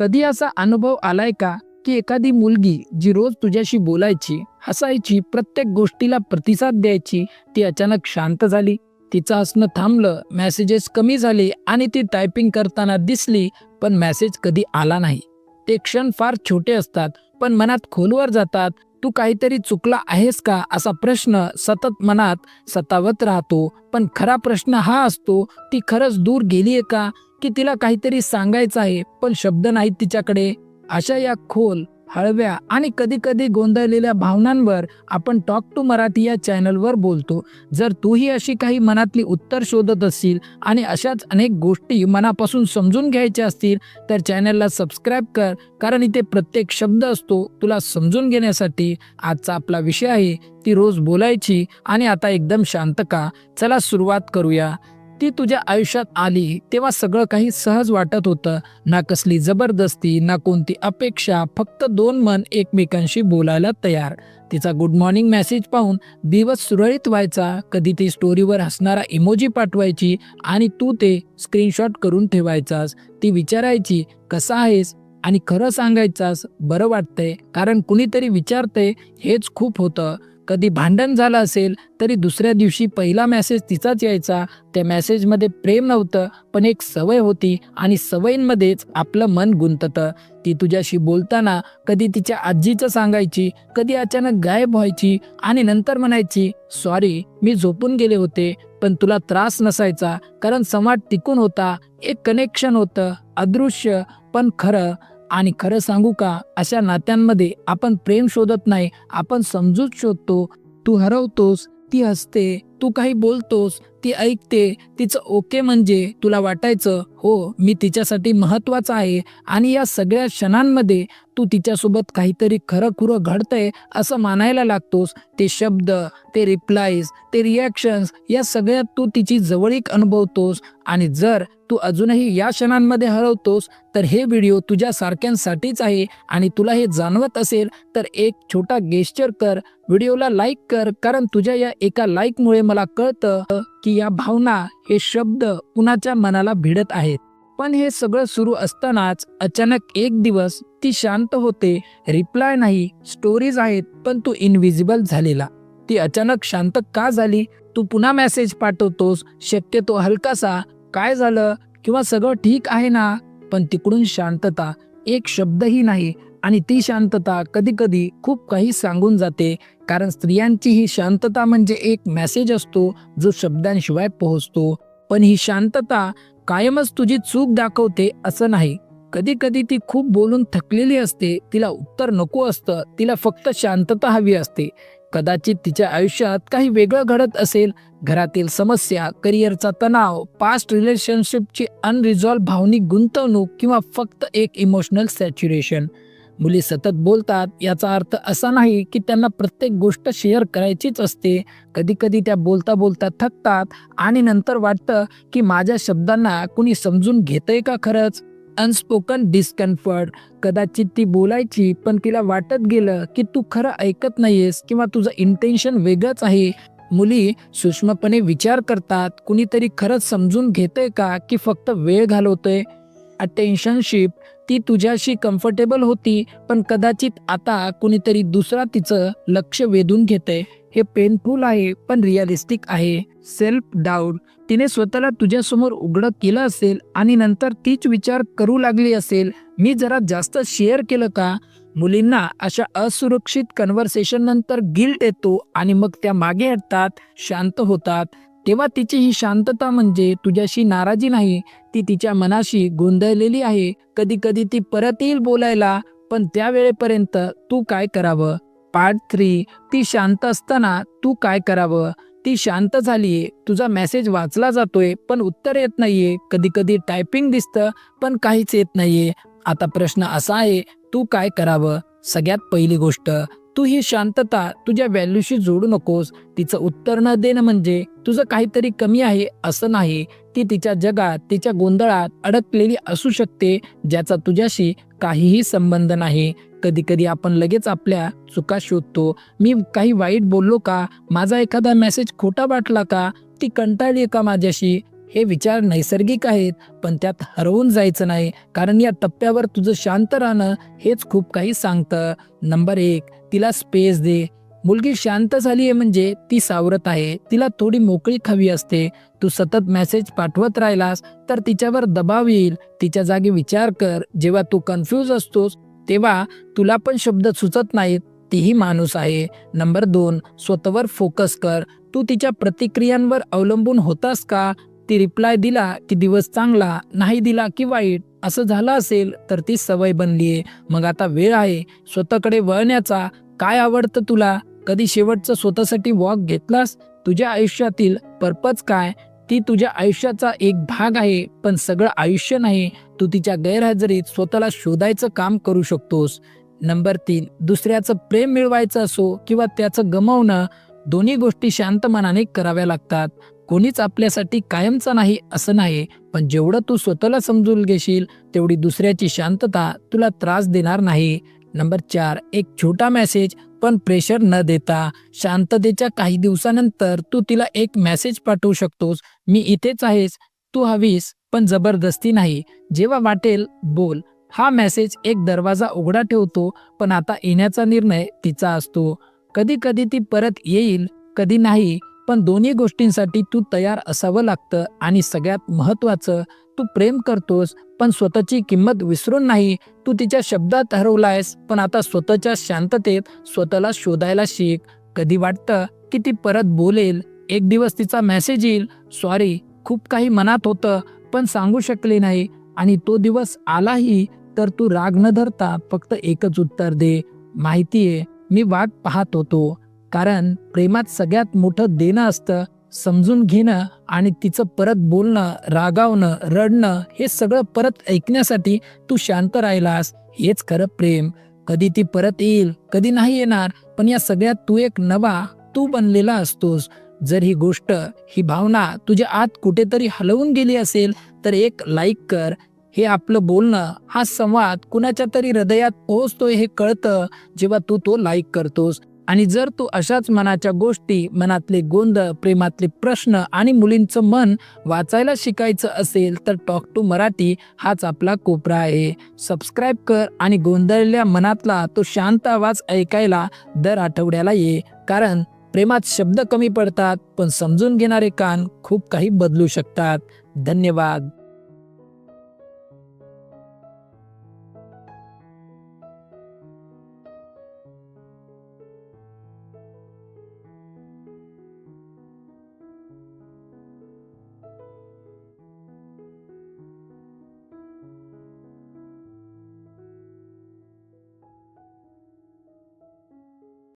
कधी असा अनुभव आलाय का की एखादी मुलगी जी रोज तुझ्याशी बोलायची हसायची प्रत्येक गोष्टीला प्रतिसाद द्यायची ती अचानक शांत झाली. तिचं हसणं थांबलं मेसेजेस कमी झाले आणि ती टायपिंग करताना दिसली पण मेसेज कधी आला नाही. ते क्षण फार छोटे असतात पण मनात खोलवर जातात. तू काहीतरी चुकला आहेस का असा प्रश्न सतत मनात सतावत राहतो. पण खरा प्रश्न हा असतो ती खरंच दूर गेलीये का? की तिला काहीतरी सांगायचं आहे पण शब्द नाहीत तिच्याकडे. अशा या खोल हळव्या आणि कधी कधी गोंधळलेल्या भावनांवर आपण टॉक टू मराठी या चॅनलवर बोलतो. जर तूही अशी काही मनातली उत्तर शोधत असशील आणि अशाच अनेक गोष्टी मनापासून समजून घ्यायच्या असतील तर चॅनलला सबस्क्राईब कर कारण इथे प्रत्येक शब्द असतो तुला समजून घेण्यासाठी. आजचा आपला विषय आहे ती रोज बोलायची आणि आता एकदम शांत का? चला सुरुवात करूया. ती तुझ्या आयुष्यात आली तेव्हा सगळं काही सहज वाटत होतं. ना कसली जबरदस्ती ना कोणती अपेक्षा फक्त दोन मन एकमेकांशी बोलायला तयार. तिचा गुड मॉर्निंग मेसेज पाहून दिवस सुरळीत व्हायचा. कधी ती स्टोरीवर हसणारा इमोजी पाठवायची आणि तू ते स्क्रीनशॉट करून ठेवायचास. ती विचारायची कसा आहेस? आणि खरं सांगायचास बरं वाटतंय. कारण कुणीतरी विचारतंय हेच खूप होतं. कधी भांडण झालं असेल तरी दुसऱ्या दिवशी पहिला मेसेज तिचाच यायचा. त्या मेसेजमध्ये प्रेम नव्हतं पण एक सवय होती आणि सवयींमध्येच आपलं मन गुंततं. ती तुझ्याशी बोलताना कधी तिच्या आजीचं सांगायची कधी अचानक गायब व्हायची आणि नंतर म्हणायची सॉरी मी झोपून गेले होते पण तुला त्रास नसायचा कारण संवाद टिकून होता एक कनेक्शन होतं अदृश्य पण खरं आणि खरं सांगू का अशा नात्यांमध्ये आपण प्रेम शोधत नाही आपण समजूत शोधतो. तू हरवतोस ती हसते तू काही बोलतोस ती ऐकते तिचं ओके म्हणजे तुला वाटायचं हो मी तिच्यासाठी महत्वाचं आहे आणि या सगळ्या क्षणांमध्ये तू तिच्यासोबत काहीतरी खरं खुरं घडतंय असं मानायला लागतोस. ते शब्द ते रिप्लायज ते रिॲक्शन्स या सगळ्यात तू तिची जवळीक अनुभवतोस आणि जर तू अजूनही या क्षणांमध्ये हरवतोस तर हे व्हिडिओ तुझ्या सारख्यांसाठीच आहे आणि तुला हे जाणवत असेल तर एक छोटा गेस्चर कर. व्हिडिओला लाईक कर कारण तुझ्या या एका लाईकमुळे मला कळतं की या भावना हे शब्द कुणाच्या मनाला भिडत आहेत. पण हे सगळं सुरू असतानाच अचानक एक दिवस ती शांत होते रिप्लाय नाही स्टोरीज आहेत पण तू इनविजिबल झालेला. ती अचानक शांत का झाली? तू पुन्हा मेसेज पाठवतोस शक्यतो हलकासा काय झालं? किंवा सगळं ठीक आहे ना? पण तिकडून शांतता एक शब्दही नाही आणि ती शांतता कधी कधी खूप काही सांगून जाते कारण स्त्रियांची ही शांतता म्हणजे एक मेसेज असतो जो शब्दांशिवाय पोहोचतो. पण ही शांतता कायमच तुझी चूक दाखवते असं नाही. कधी कधी ती खूप बोलून थकलेली असते तिला उत्तर नको असतं तिला फक्त शांतता हवी असते. कदाचित तिच्या आयुष्यात काही वेगळं घडत असेल घरातील समस्या करिअरचा तणाव पास्ट रिलेशनशिपची अनरिझॉल्व भावनिक गुंतवणूक किंवा फक्त एक इमोशनल सॅच्युरेशन मुली सतत बोलतात. याचा अर्थ असा नाही की त्यांना प्रत्येक गोष्ट शेअर करायचीच असते. कधी कधी त्या बोलता बोलता थकतात आणि नंतर वाटतं की माझ्या शब्दांना कुणी समजून घेतंय का खरंच? अनस्पोकन डिस्कम्फर्ट कदाचित ती बोलायची पण तिला वाटत गेलं की तू खरं ऐकत नाहीयेस किंवा तुझं इंटेन्शन वेगळंच आहे. मुली सूक्ष्मपणे विचार करतात कुणीतरी खरंच समजून घेतंय का की फक्त वेळ घालवतोय? अटेन्शनशिप ती तुझ्याशी कम्फर्टेबल होती पण कदाचित आता कुणीतरी दुसरा तिचं लक्ष वेधून घेतंय. हे पेनफुल आहे पण रिअलिस्टिक आहे. सेल्फ डाऊट तिने स्वतःला तुझ्यासमोर उघडं केलं असेल आणि नंतर तीच विचार करू लागली असेल. मी जरा जास्त शेअर केलं का? मुलींना अशा असुरक्षित कन्व्हर्सेशन नंतर गिल्ट येतो आणि मग त्या मागे हटतात शांत होतात. तेव्हा तिची ही शांतता म्हणजे तुझ्याशी नाराजी नाही ती तिच्या मनाशी गोंधळलेली आहे. कधी कधी ती परत येईल बोलायला पण त्यावेळेपर्यंत तू काय करावं? पार्ट थ्री ती शांत असताना तू काय करावं? ती शांत झालीये. तुझा मेसेज वाचला जातोय पण उत्तर येत नाहीये. कधी कधी टायपिंग दिसतं पण काहीच येत नाहीये. आता प्रश्न असा आहे तू काय करावं? सगळ्यात पहिली गोष्ट तू ही शांतता तुझ्या व्हॅल्यूशी जोडू नकोस. तिचं उत्तर न देणं म्हणजे तुझं काहीतरी कमी आहे असं नाही. ती तिच्या जगात तिच्या गोंधळात अडकलेली असू शकते ज्याचा तुझ्याशी काहीही संबंध नाही. कधी कधी आपण लगेच आपल्या चुका शोधतो. मी काही वाईट बोललो का? माझा एखादा मेसेज खोटा वाटला का? ती कंटाळली का माझ्याशी? हे विचार नैसर्गिक आहेत पण त्यात हरवून जायचं नाही कारण या टप्प्यावर तुझं शांत राहणं हेच खूप काही सांगतं. नंबर एक तिला स्पेस दे. मुलगी शांत झाली आहे म्हणजे ती सावरत आहे. तिला थोडी मोकळी हवी असते. तू सतत मेसेज पाठवत राहिलास तर तिच्यावर दबाव येईल. तिच्या जागी विचार कर. जेव्हा तू कन्फ्यूज असतोस तेव्हा तुला पण शब्द सुचत नाहीत. तीही माणूस आहे. नंबर दोन स्वतःवर फोकस कर. तू तिच्या प्रतिक्रियांवर अवलंबून होतास का? ती रिप्लाय दिला की दिवस चांगला नाही दिला की वाईट असं झालं असेल तर ती सवय बनली आहे. मग आता वेळ आहे स्वतःकडे वळण्याचा. काय आवडतं तुला? कधी शेवटचं स्वतःसाठी वॉक घेतलास? तुझ्या आयुष्यातील पर्पज काय? ती तुझ्या आयुष्याचा एक भाग आहे पण सगळं आयुष्य नाही. तू तिच्या गैरहजेरीत स्वतःला शोधायचं काम करू शकतोस. नंबर तीन दुसऱ्याचं प्रेम मिळवायचं असो किंवा त्याचं गमावणं दोन्ही गोष्टी शांत मनाने कराव्या लागतात. कोणीच आपल्यासाठी कायमचं नाही असं नाही. पण जेवढं तू स्वतःला समजून घेशील तेवढी दुसऱ्याची शांतता तुला त्रास देणार नाही. नंबर चार एक छोटा मेसेज पण प्रेशर न देता. शांततेच्या काही दिवसानंतर तू तिला एक मेसेज पाठवू शकतोस मी इथेच आहेस तू हवीस पण जबरदस्ती नाही. जेव्हा वाटेल बोल. हा मेसेज एक दरवाजा उघडा ठेवतो पण आता येण्याचा निर्णय तिचा असतो. कधी कधी ती परत येईल कधी नाही. पण दोन्ही गोष्टींसाठी तू तयार असावं लागतं आणि सगळ्यात महत्वाचं तू प्रेम करतोस पण स्वतःची किंमत विसरून नाही. तू तिच्या शब्दात हरवलायस पण आता स्वतःच्या शांततेत स्वतःला शोधायला शिक. कधी वाटतं की ती परत बोलेल? एक दिवस तिचा मेसेज येईल. सॉरी खूप काही मनात होतं पण सांगू शकले नाही. आणि तो दिवस आलाही तर तू राग न धरता फक्त एकच उत्तर दे. माहितीये मी वाट पाहत होतो. कारण प्रेमात सगळ्यात मोठं देणं असतं समजून घेणं आणि तिचं परत बोलणं रागावणं रडणं हे सगळं परत ऐकण्यासाठी तू शांत राहिलास. हेच खरं प्रेम. कधी ती परत येईल कधी नाही येणार पण या सगळ्यात तू एक नवा तू बनलेला असतोस. जर ही गोष्ट ही भावना तुझ्या आत कुठेतरी हलवून गेली असेल तर एक लाईक कर. हे आपलं बोलणं हा संवाद कुणाच्या तरी हृदयात पोहोचतोय हे कळतं जेव्हा तू तो लाईक करतोस. आणि जर तू अशाच मनाच्या गोष्टी मनातले गोंधळ प्रेमातले प्रश्न आणि मुलींचं मन वाचायला शिकायचं असेल तर टॉक टू मराठी हाच आपला कोपरा आहे. सबस्क्राईब कर आणि गोंधळल्या मनातला तो शांत आवाज ऐकायला दर आठवड्याला ये. कारण प्रेमात शब्द कमी पडतात पण समजून घेणारे कान खूप काही बदलू शकतात. धन्यवाद.